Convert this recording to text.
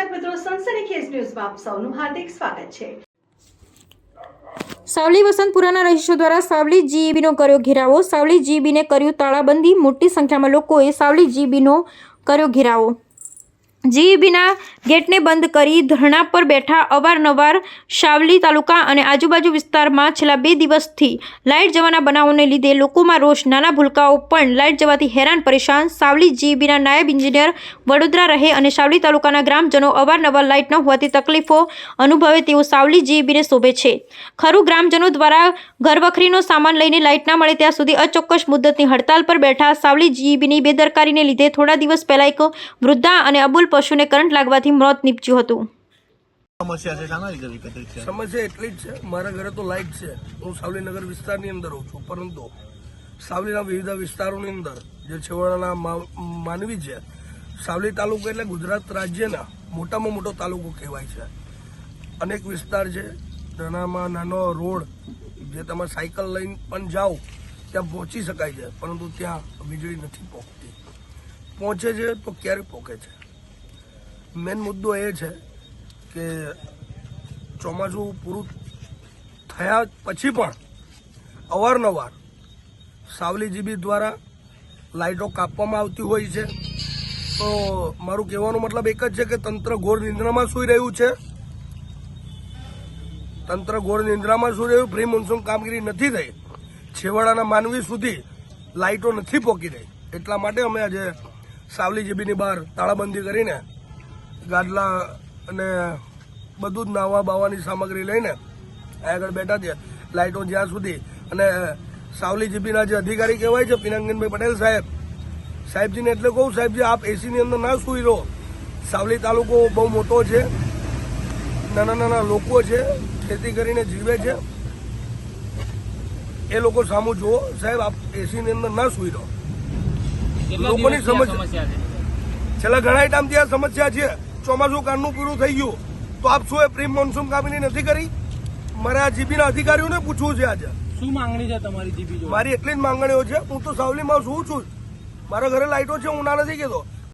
દર્શક મિત્રો સનસની ખેસ ન્યૂઝમાં આપ સૌનું હાર્દિક સ્વાગત છે. સાવલી વસંતપુરાના રહીશો દ્વારા સાવલી જીઈબીનો કર્યો ઘેરાવો. સાવલી જીઈબીને કર્યું તાળાબંધી. મોટી સંખ્યામાં લોકોએ સાવલી જીઈબીનો કર્યો ઘેરાવો. જીઈબીના ગેટને બંધ કરી ધરણા પર બેઠા અવારનવાર સાવલી તાલુકા અને આજુબાજુ વિસ્તારમાં છેલ્લા બે દિવસથી લાઇટ જવાના બનાવોને લીધે લોકોમાં રોષ, નાના ભૂલકાઓ પણ લાઇટ જવાથી હેરાન, પરેશાન. સાવલી જીબીના નાયબ ઇન્જિનિયર વડોદરા રહે અને સાવલી તાલુકાના ગ્રામજનો અવારનવાર લાઇટ ન હોવાથી તકલીફો અનુભવે તેઓ સાવલી જીબીને શોભે છે. ખરું, ગ્રામજનો દ્વારા ઘરવખરીનો સામાન લઈને લાઇટ ના મળે ત્યાં સુધી અચોક્કસ મુદ્દતની હડતાલ પર બેઠા સાવલી જીબીની બેદરકારીને લીધે થોડા દિવસ પહેલા એક વૃદ્ધા અને અબુલ પશુને કરંટ લાગવાથી મોત નીપજ્યું હતું. સમસ્યા છે એટલી જ છે મારા ઘરે તો લાઇટ છે. હું સાવલીનગર વિસ્તારની અંદર હોઉં છું પરંતુ સાવલીના વિવિધ વિસ્તારોની અંદર જે છેવાડાના મા- માનવી છે સાવલી તાલુકો એટલે ગુજરાત રાજ્યના મોટામાં મોટો તાલુકો કહેવાય છે. અનેક વિસ્તાર છે નાનામાં નાનો રોડ જે તમે સાયકલ લઈને પણ જાઓ ત્યાં પહોંચી શકાય છે પરંતુ ત્યાં વીજળી નથી પહોંચતી. પહોંચે છે તો ક્યારે પહોંચે છે? મેન મુદ્દો એ છે કે ચોમાસું પૂરું થયા પછી પણ અવારનવાર સાવલી જીબી દ્વારા લાઇટો કાપવામાં આવતી હોય છે. તો મારું કહેવાનો મતલબ એક જ છે કે તંત્ર ઘોર નિંદ્રામાં સૂઈ રહ્યું છે. તંત્ર ઘોર નિંદ્રામાં સૂઈ રહ્યું, પ્રી મોન્સૂન કામગીરી નથી થઈ. છેવાડાના માનવી સુધી લાઇટો નથી પહોંચી રહી. એટલા માટે અમે આજે સાવલી જીબીની બહાર તાળાબંધી કરીને ગાદલા અને બધું જ નાહવા બાવાની સામગ્રી લઈને આગળ બેઠા છે લાઇટો જ્યાં સુધી. અને સાવલી જીબીના જે અધિકારી કહેવાય છે પિનાંગનભાઈ પટેલ સાહેબ. સાહેબજીને એટલે કહું સાહેબજી આપ એસીની અંદર ના સુઈ રહો. સાવલી તાલુકો બહુ મોટો છે નાના નાના લોકો છે ખેતી કરીને જીવે છે. એ લોકો સામું જુઓ સાહેબ આપ એસીની અંદર ના સુઈ રહો. લોકોની સમસ્યા છેલ્લા ઘણા ટાઈમથી આ સમસ્યા છે. ચોમાસું કાનનું પૂરું થઈ ગયું. તો આપ શું એ પ્રી મોન્સૂન કામની નથી કરી? મારે આ જીબીના અધિકારીઓને પૂછવું છે આજે. શું માંગણી છે તમારી જીબી મારી એટલી જ માંગણીઓ છે. હું તો સાવલીમાં શું છું મારા ઘરે લાઇટો છે હું ના નથી કહેતો